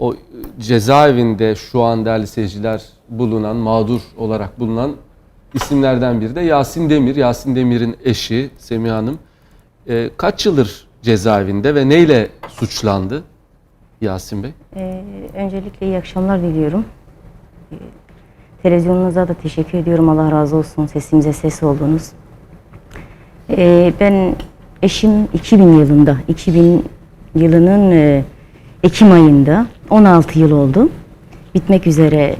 o cezaevinde şu an değerli seyirciler bulunan, mağdur olarak bulunan isimlerden biri de Yasin Demir. Yasin Demir'in eşi Semiha Hanım. E, kaç yıldır cezaevinde ve neyle suçlandı Yasin Bey? Ee, öncelikle iyi akşamlar diliyorum. Ee, televizyonunuza da teşekkür ediyorum. Allah razı olsun. Sesimize ses oldunuz. Ee, ben eşim 2000 yılında, 2000 yılının e, Ekim ayında 16 yıl oldu. Bitmek üzere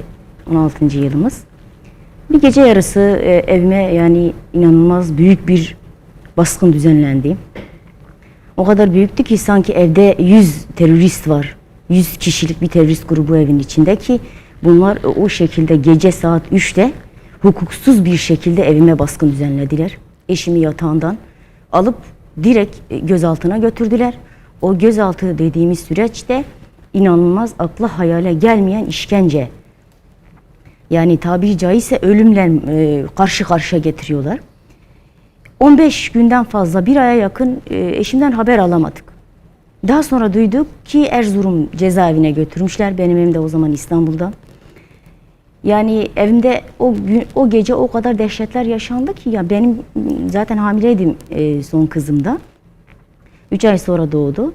16. yılımız. Bir gece yarısı e, evime yani inanılmaz büyük bir baskın düzenlendi. O kadar büyüktü ki sanki evde 100 terörist var. 100 kişilik bir terörist grubu evin içinde ki bunlar o şekilde gece saat 3'te hukuksuz bir şekilde evime baskın düzenlediler. Eşimi yatağından alıp direkt e, gözaltına götürdüler. O gözaltı dediğimiz süreçte inanılmaz akla hayale gelmeyen işkence. Yani tabiri caizse ölümle e, karşı karşıya getiriyorlar. 15 günden fazla bir aya yakın e, eşimden haber alamadık. Daha sonra duyduk ki Erzurum cezaevine götürmüşler. Benim evim de o zaman İstanbul'da. Yani evimde o gün, o gece o kadar dehşetler yaşandı ki ya benim zaten hamileydim e, son kızımda. 3 ay sonra doğdu.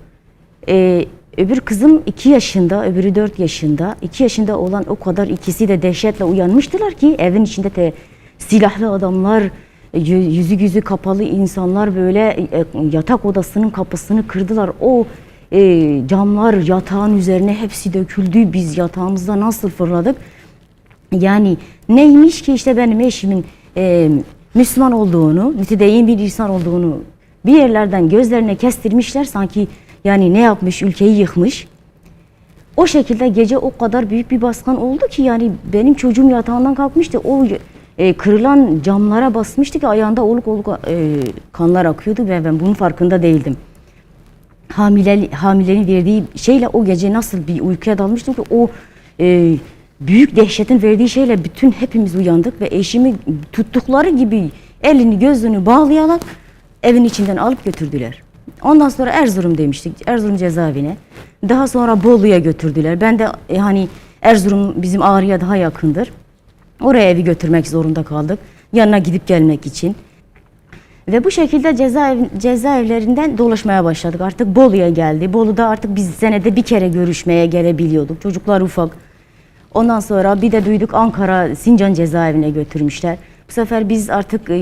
E, öbür kızım 2 yaşında, öbürü 4 yaşında. 2 yaşında olan o kadar ikisi de dehşetle uyanmıştılar ki evin içinde de silahlı adamlar, yü- yüzü yüzü kapalı insanlar böyle e, yatak odasının kapısını kırdılar. O e, camlar yatağın üzerine hepsi döküldü. Biz yatağımızda nasıl fırladık? Yani neymiş ki işte benim eşimin e, Müslüman olduğunu, mütedeyyin bir insan olduğunu bir yerlerden gözlerine kestirmişler. Sanki yani ne yapmış, ülkeyi yıkmış. O şekilde gece o kadar büyük bir baskın oldu ki yani benim çocuğum yatağından kalkmıştı. O e, kırılan camlara basmıştı ki ayağında oluk oluk e, kanlar akıyordu ve ben bunun farkında değildim. Hamile, hamilenin verdiği şeyle o gece nasıl bir uykuya dalmıştım ki o e, büyük dehşetin verdiği şeyle bütün hepimiz uyandık ve eşimi tuttukları gibi elini gözünü bağlayarak evin içinden alıp götürdüler. Ondan sonra Erzurum demiştik. Erzurum cezaevine. Daha sonra Bolu'ya götürdüler. Ben de e, hani Erzurum bizim Ağrı'ya daha yakındır. Oraya evi götürmek zorunda kaldık. Yanına gidip gelmek için. Ve bu şekilde cezaev, cezaevlerinden dolaşmaya başladık. Artık Bolu'ya geldi. Bolu'da artık biz senede bir kere görüşmeye gelebiliyorduk. Çocuklar ufak. Ondan sonra bir de duyduk Ankara Sincan cezaevine götürmüşler. Bu sefer biz artık e,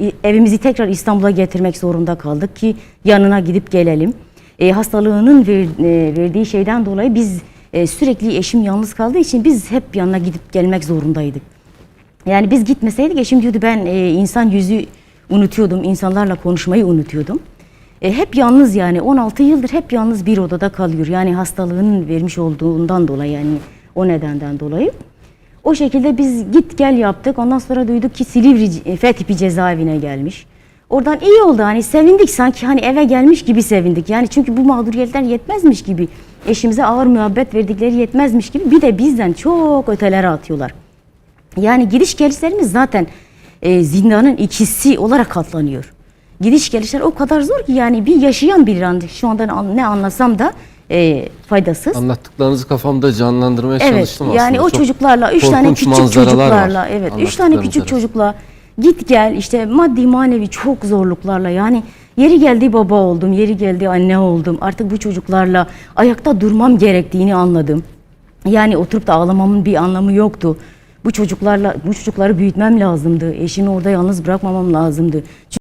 e, evimizi tekrar İstanbul'a getirmek zorunda kaldık ki yanına gidip gelelim. E, hastalığının ver, e, verdiği şeyden dolayı biz e, sürekli eşim yalnız kaldığı için biz hep yanına gidip gelmek zorundaydık. Yani biz gitmeseydik eşim diyordu ben e, insan yüzü unutuyordum, insanlarla konuşmayı unutuyordum. E, hep yalnız yani 16 yıldır hep yalnız bir odada kalıyor. Yani hastalığının vermiş olduğundan dolayı yani o nedenden dolayı. O şekilde biz git gel yaptık. Ondan sonra duyduk ki Silivri e, F tipi cezaevine gelmiş. Oradan iyi oldu hani sevindik sanki hani eve gelmiş gibi sevindik. Yani çünkü bu mağduriyetler yetmezmiş gibi. Eşimize ağır muhabbet verdikleri yetmezmiş gibi. Bir de bizden çok ötelere atıyorlar. Yani gidiş gelişlerimiz zaten e, zindanın ikisi olarak katlanıyor. Gidiş gelişler o kadar zor ki yani bir yaşayan bir şu anda ne anlasam da e, faydasız. Anlattıklarınızı kafamda canlandırmaya Evet çalıştım aslında. yani o Çok çocuklarla üç tane küçük çocuklarla var evet üç tane küçük çocukla git gel işte maddi manevi çok zorluklarla yani yeri geldi baba oldum yeri geldi anne oldum artık bu çocuklarla ayakta durmam gerektiğini anladım. Yani oturup da ağlamamın bir anlamı yoktu. Bu çocuklarla bu çocukları büyütmem lazımdı. Eşimi orada yalnız bırakmamam lazımdı.